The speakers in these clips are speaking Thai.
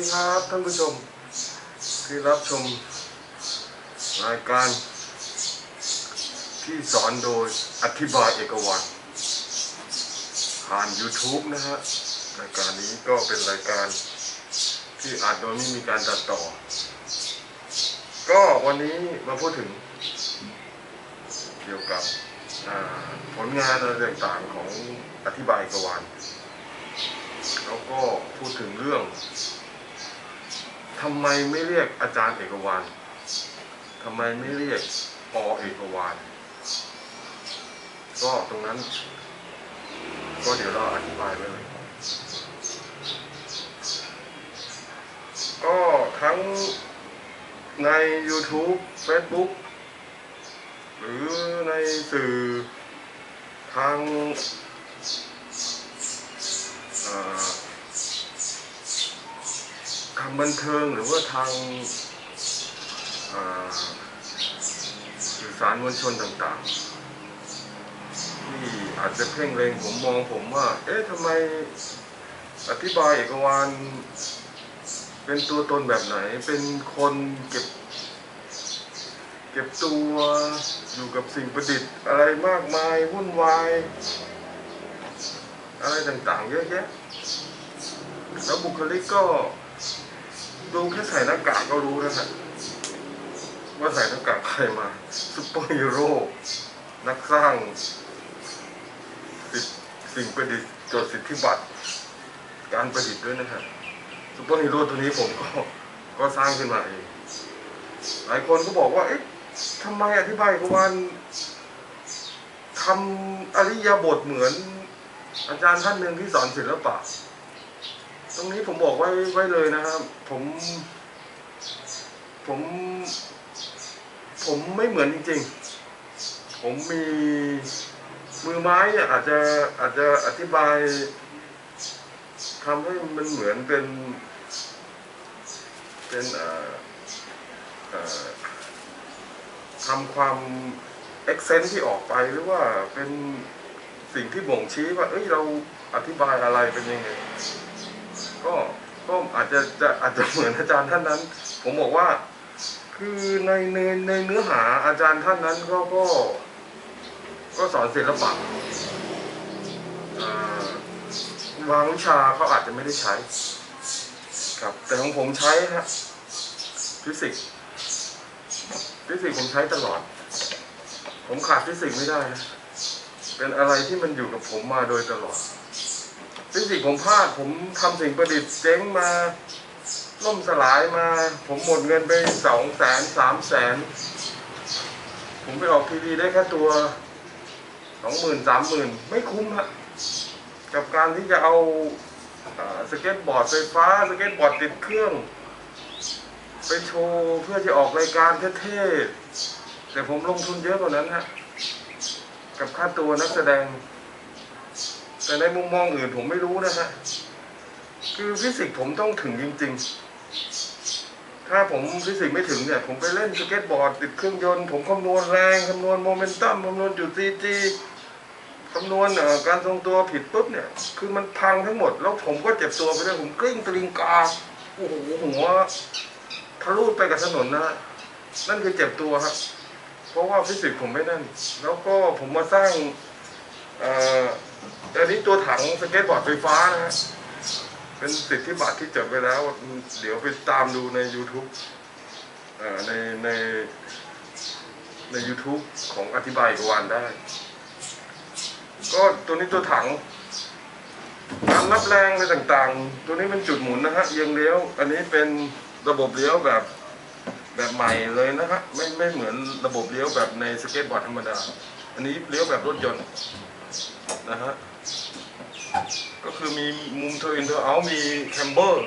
ดีครับท่านผู้ชม ที่รับชม รายการ ที่สอนโดยอธิบายเอกวันผ่าน YouTube นะฮะรายการนี้ก็เป็นรายการที่อาจโดยไม่มีการตัดต่อ ก็วันนี้มาพูดถึง เกี่ยวกับผลงานอะไรต่างๆของอธิบายเอกวันแล้วก็พูดถึงเรื่อง ทำไมไม่เรียกอาจารย์เอกวานทำไมไม่เรียกปอเอกวานก็ตรงนั้น ก็เดี๋ยวเราอธิบายไว้เลยก็ทั้งใน YouTube Facebook หรือในสื่อทางอ่อ ทางบันเทิงหรือว่าทางสื่อสารมวลชนต่างๆ ที่อาจจะเพ่งเล็งผมมองผมว่า เอ๊ะทำไมอธิบายเอกวานเป็นตัวตนแบบไหน เป็นคนเก็บ เก็บตัวอยู่กับสิ่งประดิษฐ์อะไรมากมายวุ่นวาย อะไรต่างๆ เยอะแยะแล้วบุคลิกก็ ดูแค่ใส่หน้ากากก็รู้นะฮะว่าใส่หน้ากากใครมาซุปเปอร์ฮีโร่นักสร้างสิ่งสิ่งประดิษฐ์จดสิทธิบัตร การประดิษฐ์ด้วยนะฮะซุปเปอร์ฮีโร่ตัวนี้ผมก็ก็สร้างขึ้นมาเองหลายคนก็บอกว่า เอ๊ะทำไมอธิบายกวันทำอริยบทเหมือน อาจารย์ท่านหนึ่งที่สอนศิลปะ ตรงนี้ผมบอกไว้ไว้เลยนะครับ ผม ผม ผมไม่เหมือนจริง ๆ ผมมีมือไม้เนี่ยอาจจะอาจจะอธิบายทำให้มันเหมือนเป็น เป็นอ่อเอ่อทำความเอ็กเซนที่ออกไปหรือว่าเป็นสิ่งที่บ่งชี้ว่า เอ้ยเราอธิบายอะไรเป็นยังไง ก็ก็อาจจะจะอาจจะเหมือนอาจารย์ท่านนั้น ผมบอกว่า คือในในในเนื้อหาอาจารย์ท่านนั้นก็ก็ ก็สอนศิลปะอ่าวางวิชาเขาอาจจะไม่ได้ใช้ ครับ แต่ของผมใช้ฮะฟิสิกส์ฟิสิกส์ผมใช้ตลอด ผมขาดฟิสิกส์ไม่ได้ เป็นอะไรที่มันอยู่กับผมมาโดยตลอด ฟิสิกส์ผมพลาด ผมทำสิ่งประดิษฐ์เจ๊งมาล่มสลายมา ผมหมดเงินไปสองแสนสามแสน ผมไปออกทีวีได้แค่ตัวสองหมื่นสามหมื่นไม่คุ้มฮะกับการที่จะเอาอ่าสเก็ตบอร์ดไฟฟ้า สเก็ตบอร์ดติดเครื่อง ไปโชว์เพื่อจะออกรายการเท่ๆแต่ผมลงทุนเยอะกว่านั้นฮะ กับค่าตัวนักแสดง แต่ในมุมมองอื่นผมไม่รู้นะฮะคือฟิสิกส์ผมต้องถึงจริง ๆ ถ้าผมฟิสิกส์ไม่ถึงเนี่ย ผมไปเล่นสเก็ตบอร์ดติดเครื่องยนต์ ผมคำนวณแรงคำนวณโมเมนตัมคำนวณจุดซีจีคำนวณการทรงตัวผิดปุ๊บเนี่ย คือมันพังทั้งหมด แล้วผมก็เจ็บตัวไปด้วยผมกลิ้งตริงกาโอ้โหหัวทะลุไปกับถนนนะฮะนั่นคือเจ็บตัวครับ เพราะว่าฟิสิกส์ผมไม่นั่น แล้วก็ผมมาสร้างเอันนี้ตัวถังสเก็ตบอร์ดไฟฟ้านะฮะเป็นสิทธิบัตรที่จดไว้แล้ว เดี๋ยวไปตามดูใน YouTube เอ่อในในใน YouTube ของอธิบายกวันได้ ก็ตัวนี้ตัวถังการรับแรงอะไรต่างๆ ตัวนี้เป็นจุดหมุนนะฮะเอียงเลี้ยว อันนี้เป็นระบบเลี้ยวแบบแบบใหม่เลยนะฮะไม่ไม่เหมือนระบบเลี้ยวแบบในสเก็ตบอร์ดธรรมดา อันนี้เลี้ยวแบบรถยนต์ นะฮะ ก็คือมีมุมเทอร์อินเทอร์เอามีแคมเบอร์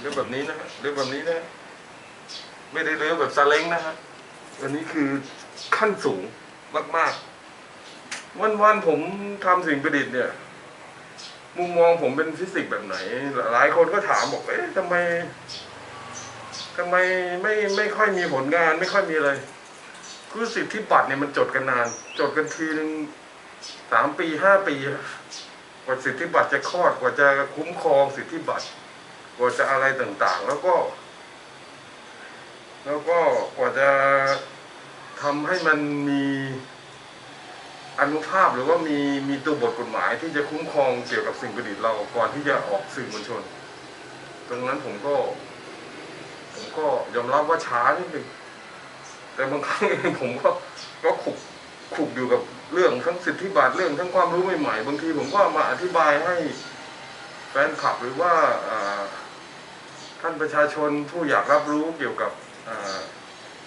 เลี้ยวแบบนี้นะฮะเลี้ยวแบบนี้นะ ไม่ได้เลี้ยวแบบซาเล้งนะฮะ อันนี้คือขั้นสูงมาก ๆ วันๆผมทำสิ่งประดิษฐ์เนี่ย มุมมองผมเป็นฟิสิกส์แบบไหน หลายคนก็ถามบอก เอ๊ะทำไมทำไมไม่ไม่ค่อยมีผลงาน ไม่ค่อยมีอะไรคือสิทธิบัตรเนี่ยมันจดกันนาน จดกันทีนึง สามปีห้าปีกว่าสิทธิบัตรจะคลอดกว่าจะคุ้มครองสิทธิบัตรกว่าจะอะไรต่างๆ แล้วก็ แล้วก็กว่าจะทำให้มันมีอนุภาพหรือว่ามีมีตัวบทกฎหมายที่จะคุ้มครองเกี่ยวกับสิ่งประดิษฐ์เราก่อนที่จะออกสื่อมวลชน ตรงนั้นผมก็ ผมก็ยอมรับว่าช้านิดนึงแต่บางครั้งเองผมก็ก็ขุกขุกอยู่กับ เรื่องทั้งสิทธิบัตรเรื่องทั้งความรู้ใหม่ๆบางทีผมก็มาอธิบายให้แฟนคลับหรือว่าท่านประชาชนผู้อยากรับรู้เกี่ยวกับ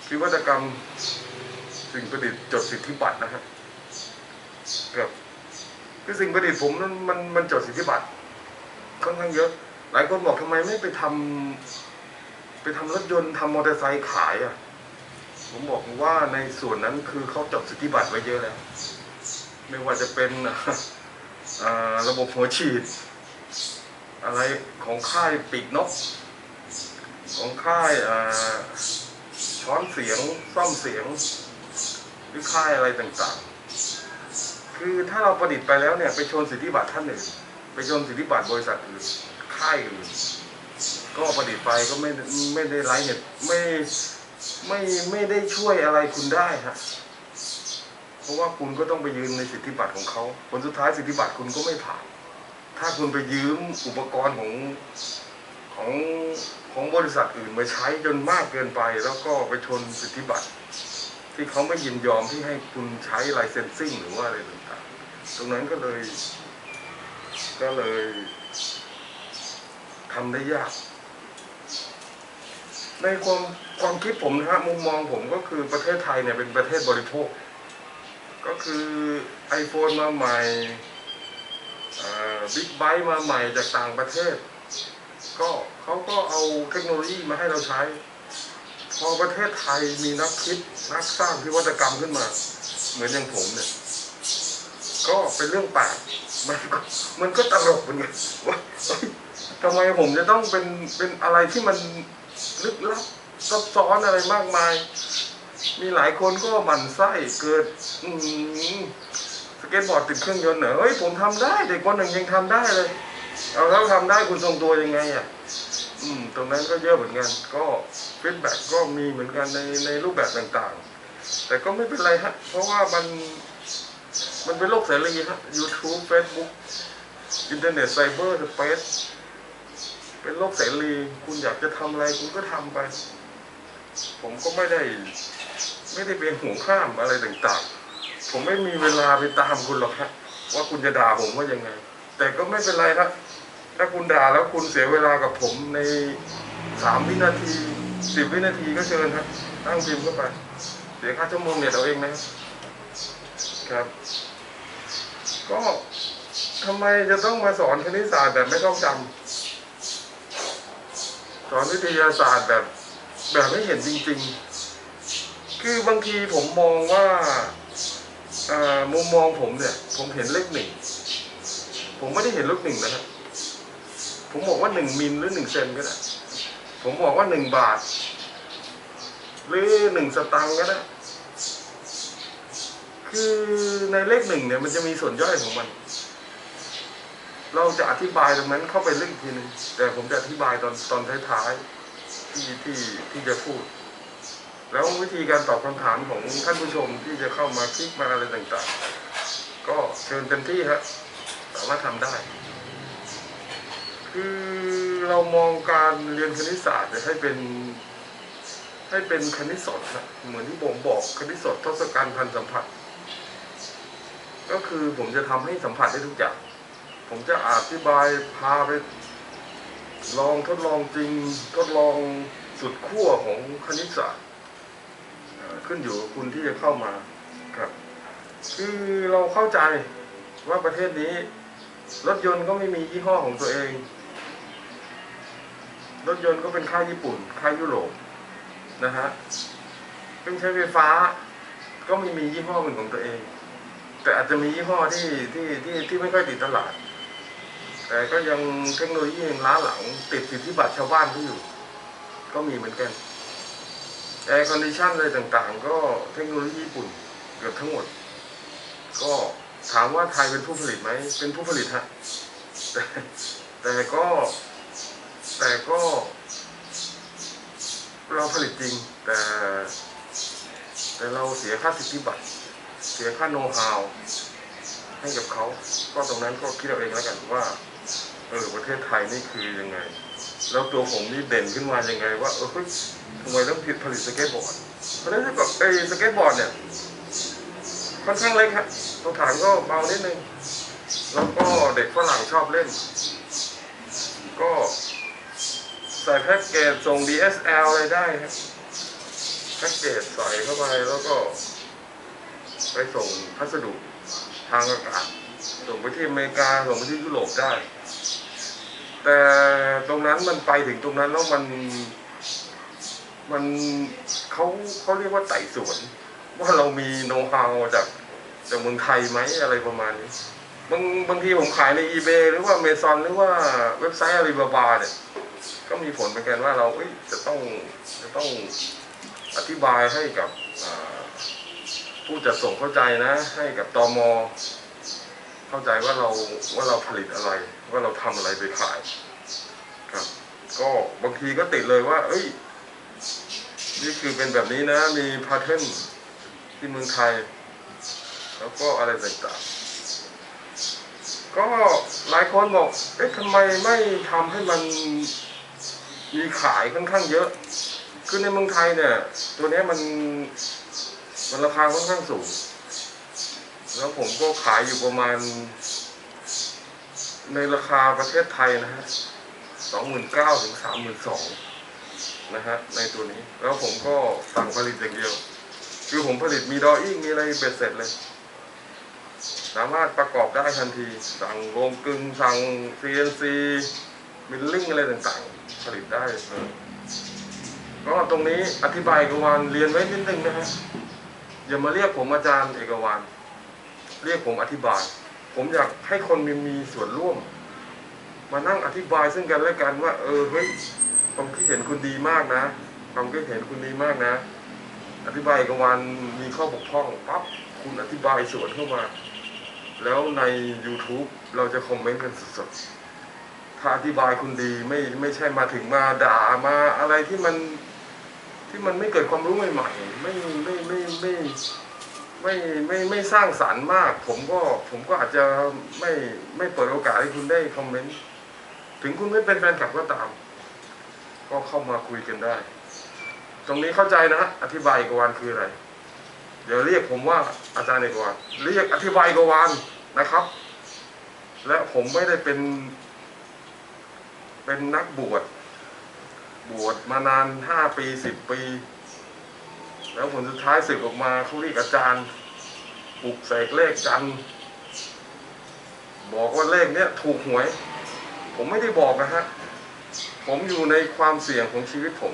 วิวัตกรรมสิ่งประดิษฐ์จดสิทธิบัตรนะครับกับคือสิ่งประดิษฐ์ผมนั้นมันมันจดสิทธิบัตรค่อนข้างเยอะ หลายคนบอกทำไมไม่ไปทำไปทำรถยนต์ทำมอเตอร์ไซค์ขายอะ ผมบอกว่าในส่วนนั้นคือเขาจดสิทธิบัตรไว้เยอะแล้ว ไม่ว่าจะเป็นระบบหัวฉีด อะไรของค่ายปีกนก ของค่ายช้อนเสียงซ่อมเสียง หรือค่ายอะไรต่างๆ คือถ้าเราประดิษฐ์ไปแล้วเนี่ย ไปชนสิทธิบัตรท่านอื่นไปชนสิทธิบัตรบริษัทอื่นค่ายอื่นก็ประดิษฐ์ไปก็ไม่ไม่ได้ไร้เหตุไม่ ไม่ไม่ได้ช่วยอะไรคุณได้ฮะเพราะว่าคุณก็ต้องไปยืนในสิทธิบัตรของเขาผลสุดท้ายสิทธิบัตรคุณก็ไม่ผ่าน ถ้าคุณไปยืมอุปกรณ์ของของของบริษัทอื่นมาใช้จนมากเกินไป แล้วก็ไปชนสิทธิบัตร ที่เขาไม่ยินยอมที่ให้คุณใช้ไลเซนซิ่งหรือว่าอะไรต่างๆตรงนั้นก็เลย ก็เลยทำได้ยาก ในความความคิดผมนะฮะมุมมองผมก็คือประเทศไทยเนี่ยเป็นประเทศบริโภค ก็คือ iPhone มาใหม่บิ๊กไบค์มาใหม่จากต่างประเทศ ก็เขาก็เอาเทคโนโลยีมาให้เราใช้ พอประเทศไทยมีนักคิดนักสร้างพิวัตกรรมขึ้นมา เหมือนอย่างผมเนี่ยก็เป็นเรื่องแปลกมันก็มันก็ตลกเหมือนกันว่าทำไมผมจะต้องเป็นเป็นอะไรที่มัน ลึกลับซับซ้อนอะไรมากมาย มีหลายคนก็หมั่นไส้เกิดสเก็ตบอร์ดติดเครื่องยนต์เหรอเฮ้ยผมทำได้เด็กคนหนึ่งยังทำได้เลย เอาแล้วทำได้คุณทรงตัวยังไงอะอืมตรงนั้นก็เยอะเหมือนกัน ก็ฟีดแบ็กก็มีเหมือนกันในในรูปแบบต่างๆ แต่ก็ไม่เป็นไรฮะ เพราะว่ามันมันเป็นโลกเสรีฮะ YouTube Facebook อินเทอร์เน็ตไซเบอร์สเปซ เป็นโลกเสรีคุณอยากจะทำอะไรคุณก็ทำไป ผมก็ไม่ได้ ไม่ได้เป็นห่วงข้ามอะไรต่างๆ ผมไม่มีเวลาไปตามคุณหรอกฮะว่าคุณจะด่าผมว่ายังไง แต่ก็ไม่เป็นไรครับถ้าคุณด่าแล้วคุณเสียเวลากับผมในสามวินาทีสิบวินาทีก็เชิญครับตั้งพิมพ์เข้าไปเสียค่าชั่วโมงเนี่ยเอาเองนะครับครับ ก็ทำไมจะต้องมาสอนคณิตศาสตร์แบบไม่ต้องจำ สอนวิทยาศาสตร์แบบแบบไม่เห็นจริง ๆ คือบางทีผมมองว่ามุมมองผมเนี่ย ผมเห็นเลขหนึ่งผมไม่ได้เห็นเลขหนึ่งนะครับผมบอกว่าหนึ่งมิลหรือหนึ่งเซนก็ได้ผมบอกว่าหนึ่งบาท หรือหนึ่งสตังค์ก็ได้คือในเลขหนึ่งเนี่ยมันจะมีส่วนย่อยของมัน เราจะอธิบายตรงนั้นเข้าไปลึกอีกทีนึงแต่ผมจะอธิบายตอนตอนท้ายๆที่ที่ที่จะพูด แล้ววิธีการตอบคำถามของท่านผู้ชมที่จะเข้ามาคลิกมาอะไรต่างๆ ก็เชิญเต็มที่ครับสามารถทำได้ คือเรามองการเรียนคณิตศาสตร์ให้เป็นให้เป็นคณิตศาสตร์เหมือนที่ผมบอกคณิตศาสตร์ทศกัณฐ์พันสัมผัส ก็คือผมจะทำให้สัมผัสได้ทุกอย่าง ผมจะอธิบายพาไป ลองทดลองจริงทดลองสุดขั้วของคณิตศาสตร์ขึ้นอยู่กับคุณที่จะเข้ามาครับ คือเราเข้าใจว่าประเทศนี้ รถยนต์ก็ไม่มียี่ห้อของตัวเอง รถยนต์ก็เป็นค่ายญี่ปุ่น ค่ายยุโรปนะฮะเครื่องใช้ไฟฟ้า ก็ไม่มียี่ห้อเป็นของตัวเอง แต่อาจจะมียี่ห้อที่ที่ที่ที่ไม่ค่อยติดตลาด แต่ก็ยังเทคโนโลยียังล้าหลังติดสิทธิบัตรชาวบ้านที่อยู่ ก็มีเหมือนกันแอร์คอนดิชันอะไรต่างๆ ก็เทคโนโลยีญี่ปุ่นเกือบทั้งหมด ก็ถามว่าไทยเป็นผู้ผลิตไหม เป็นผู้ผลิตฮะแต่แต่ก็แต่ก็เราผลิตจริง แต่ แต่เราเสียค่าสิทธิบัตร เสียค่าโน้ตฮาวให้กับเขา ก็ตรงนั้นก็คิดเอาเองแล้วกันว่า เออประเทศไทยนี่คือยังไง แล้วตัวผมนี่เด่นขึ้นมายังไง ว่าเออเฮ้ยทำไมต้องผลิตสเก็ตบอร์ดเพราะฉะนั้นกับไอ้สเก็ตบอร์ดเนี่ยค่อนข้างเล็กครับตัวฐานก็เบานิดนึงแล้วก็เด็กฝรั่งชอบเล่น ก็ใส่แพ็กเกจส่ง DSL อะไรได้ครับแพ็กเกจใส่เข้าไปแล้วก็ ไปส่งพัสดุทางอากาศส่งไปที่อเมริกาส่งไปที่ยุโรปได้ แต่ตรงนั้นมันไปถึงตรงนั้นแล้วมันมันเขาเขาเรียกว่าไต่สวน ว่าเรามีโน้ตฮาวจากจากเมืองไทยไหมอะไรประมาณนี้บางบางทีผมขายใน eBay หรือว่า Amazon หรือว่าเว็บไซต์ Alibaba เนี่ย ก็มีผลเหมือนกันว่าเราเอ้ยจะต้องจะต้องอธิบายให้กับผู้จัดส่งเข้าใจนะ ให้กับตอม เข้าใจว่าเราว่าเราผลิตอะไร ว่าเราทำอะไรไปขายครับ ก็บางทีก็ติดเลยว่า เอ้ย นี่คือเป็นแบบนี้นะ มีพาเทนที่เมืองไทย แล้วก็อะไรต่างๆก็หลายคนบอก เอ๊ะทำไมไม่ทำให้มันมีขายค่อนข้างเยอะ คือในเมืองไทยเนี่ย ตัวเนี้ยมันมันราคาค่อนข้างสูง แล้วผมก็ขายอยู่ประมาณ ในราคาประเทศไทยนะฮะสองหมื่นเก้าถึงสามหมื่นสองนะฮะในตัวนี้ แล้วผมก็สั่งผลิตอย่างเดียว คือผมผลิตมีดออิ่งมีอะไรเบ็ดเสร็จเลย สามารถประกอบได้ทันที สั่งโรงกลึงสั่ง CNC มิลลิ่งอะไรต่างๆ ผลิตได้เลยก็ตรงนี้อธิบายเอกวานเรียนไว้นิดนึงนะฮะอย่ามาเรียกผมอาจารย์เอกวาน เรียกผมอธิบาย ผมอยากให้คนมีมีส่วนร่วม มานั่งอธิบายซึ่งกันและกันว่า เออเฮ้ยความคิดเห็นคุณดีมากนะความคิดเห็นคุณดีมากนะ อธิบายกวันมีข้อบกพร่องปั๊บคุณอธิบายสวนเข้ามา แล้วใน YouTube เราจะคอมเมนต์กันสดๆถ้าอธิบายคุณดีไม่ไม่ใช่มาถึงมาด่ามาอะไรที่มันที่มันไม่เกิดความรู้ใหม่ๆไม่ไม่ไม่ไม่ ไม่ไม่ไม่สร้างสรรค์มาก ผมก็ผมก็อาจจะไม่ไม่เปิดโอกาสให้คุณได้คอมเมนต์ถึงคุณไม่เป็นแฟนคลับก็ตาม ก็เข้ามาคุยกันได้ ตรงนี้เข้าใจนะฮะอธิบายกวานคืออะไร เดี๋ยวเรียกผมว่าอาจารย์เอกวานเรียกอธิบายกวานนะครับ และผมไม่ได้เป็น เป็นนักบวชบวชมานานห้าปีสิบปี แล้วผลสุดท้ายสึกออกมาเขาเรียกอาจารย์ปลุกเสกเลขจันบอกว่าเลขเนี้ยถูกหวย ผมไม่ได้บอกนะฮะ ผมอยู่ในความเสี่ยงของชีวิตผม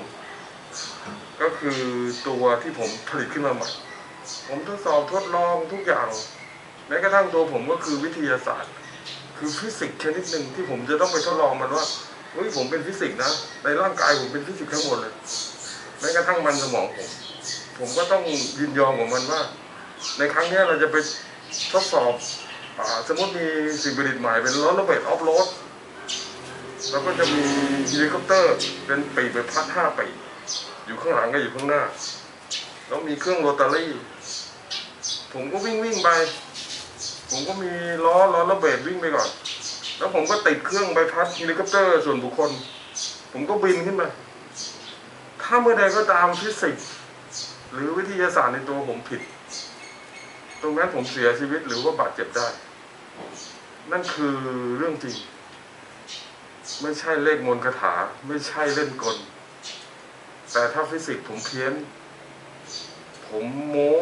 ก็คือตัวที่ผมผลิตขึ้นมาใหม่ผมทดสอบทดลองทุกอย่างแม้กระทั่งตัวผมก็คือวิทยาศาสตร์ คือฟิสิกส์ชนิดหนึ่งที่ผมจะต้องไปทดลองมันว่าเฮ้ยผมเป็นฟิสิกส์นะในร่างกายผมเป็นฟิสิกส์ทั้งหมดเลยแม้กระทั่งมันสมองผม ผมก็ต้องยินยอมกับมันว่า ในครั้งนี้เราจะไปทดสอบอสมมติมีสิ่งประดิษฐ์ใหม่เป็นรถระเบิดออฟโรดแล้วก็จะมีเฮลิคอปเตอร์เป็นปีกไปพัดห้าปีอยู่ข้างหลังก็อยู่ข้างหน้า แล้วมีเครื่องโรตารี่ ผมก็วิ่งวิ่งไป ผมก็มีล้อล้อระเบิดวิ่งไปก่อน แล้วผมก็ติดเครื่องใบพัดเฮลิคอปเตอร์ส่วนบุคคล ผมก็บินขึ้นมาถ้าเมื่อใดก็ตามฟิสิกส์ หรือวิทยาศาสตร์ในตัวผมผิด ตรงนั้นผมเสียชีวิตหรือว่าบาดเจ็บได้ นั่นคือเรื่องจริง ไม่ใช่เลขมนต์คาถา ไม่ใช่เล่นกล แต่ถ้าฟิสิกส์ผมเพี้ยน ผมโม้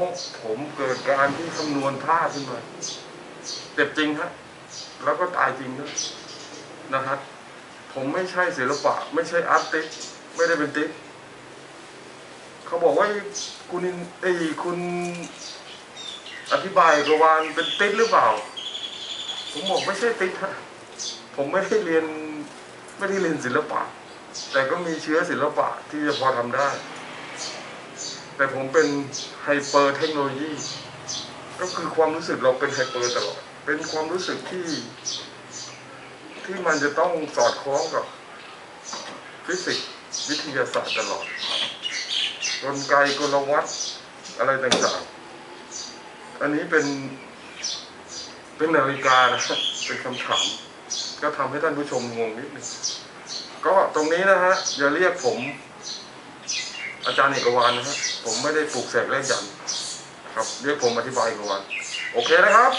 ผมเกิดการที่คำนวณพลาดขึ้นมาเจ็บจริงฮะแล้วก็ตายจริงนะนะฮะผมไม่ใช่ศิลปะ ไม่ใช่อาร์ติสไม่ได้เป็นติ๊ก เขาบอกว่าคุณไอ้คุณอธิบายกวานเป็นติ๊กหรือเปล่า ผมบอกไม่ใช่ติ๊กฮะผมไม่ได้เรียนไม่ได้เรียนศิลปะ แต่ก็มีเชื้อศิลปะที่จะพอทำได้ แต่ผมเป็นไฮเปอร์เทคโนโลยีก็คือความรู้สึกเราเป็นไฮเปอร์ตลอด เป็นความรู้สึกที่ ที่มันจะต้องสอดคล้องกับฟิสิกส์วิทยาศาสตร์ตลอด กลไกกลวัตอะไรต่างๆ อันนี้เป็นเป็นนาฬิกานะเป็นคำถาม ก็ทำให้ท่านผู้ชมงงนิดนึงก็ตรงนี้นะฮะอย่าเรียกผม อาจารย์เอกวานนะฮะผมไม่ได้ปลูกเสกและยันครับเรียกผมอธิบายเอกวานโอเคนะครับ